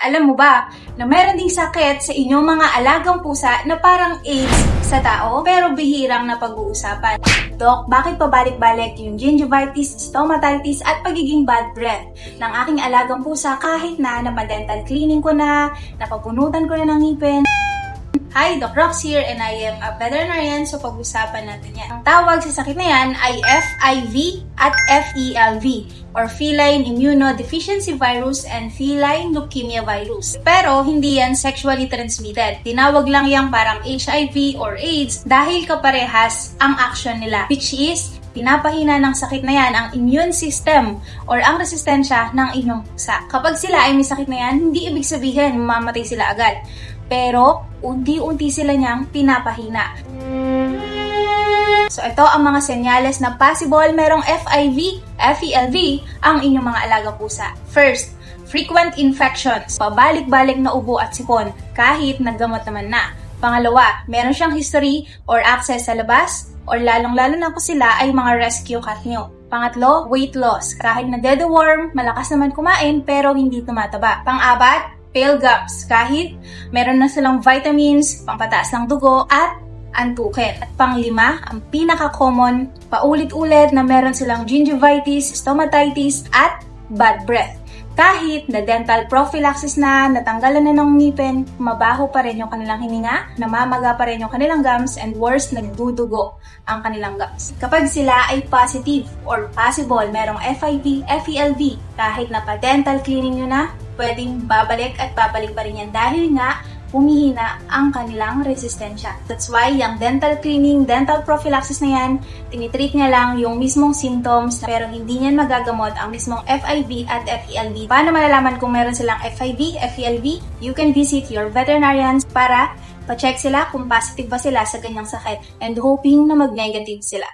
Alam mo ba na meron ding sakit sa inyong mga alagang pusa na parang AIDS sa tao pero bihirang na pag-uusapan? Dok, bakit pabalik-balik yung gingivitis, stomatitis at pagiging bad breath ng aking alagang pusa kahit na napadental cleaning ko na, napapunutan ko na ng ngipin? Hi, Doc Rox here and I am a veterinarian so pag-usapan natin yan. Ang tawag sa sakit na yan ay FIV at FELV or Feline Immunodeficiency Virus and Feline Leukemia Virus. Pero hindi yan sexually transmitted. Tinawag lang yang parang HIV or AIDS dahil kaparehas ang action nila which is pinapahina ng sakit na yan ang immune system or ang resistensya ng inyong pusa. Kapag sila ay may sakit na yan, hindi ibig sabihin mamamatay sila agad. Pero, unti-unti sila niyang pinapahina. So, ito ang mga senyales na possible merong FIV, FELV ang inyong mga alaga pusa. First, frequent infections, pabalik-balik na ubo at sipon kahit naggamot naman na. Pangalawa, meron siyang history or access sa labas or lalong-lalo na kung sila ay mga rescue cat nyo. Pangatlo, weight loss. Kahit na deworm, malakas naman kumain pero hindi tumataba. Pang-apat, pale gums. Kahit meron na silang vitamins, pampataas ng dugo, at antukin. At panglima, ang pinaka-common, paulit-ulit na meron silang gingivitis, stomatitis, at bad breath. Kahit na dental prophylaxis na, natanggalan na ng ngipin, mabaho pa rin yung kanilang hininga, namamaga pa rin yung kanilang gums, and worse, nagdudugo ang kanilang gums. Kapag sila ay positive or possible, merong FIV, FELV, kahit na pa-dental cleaning nyo na, pwedeng babalik at babalik pa rin yan dahil nga humihina ang kanilang resistensya. That's why yung dental cleaning, dental prophylaxis na yan, tinitreat niya lang yung mismong symptoms pero hindi niyan magagamot ang mismong FIV at FELV. Paano malalaman kung meron silang FIV, FELV? You can visit your veterinarians para pa-check sila kung positive ba sila sa ganyang sakit and hoping na mag-negative sila.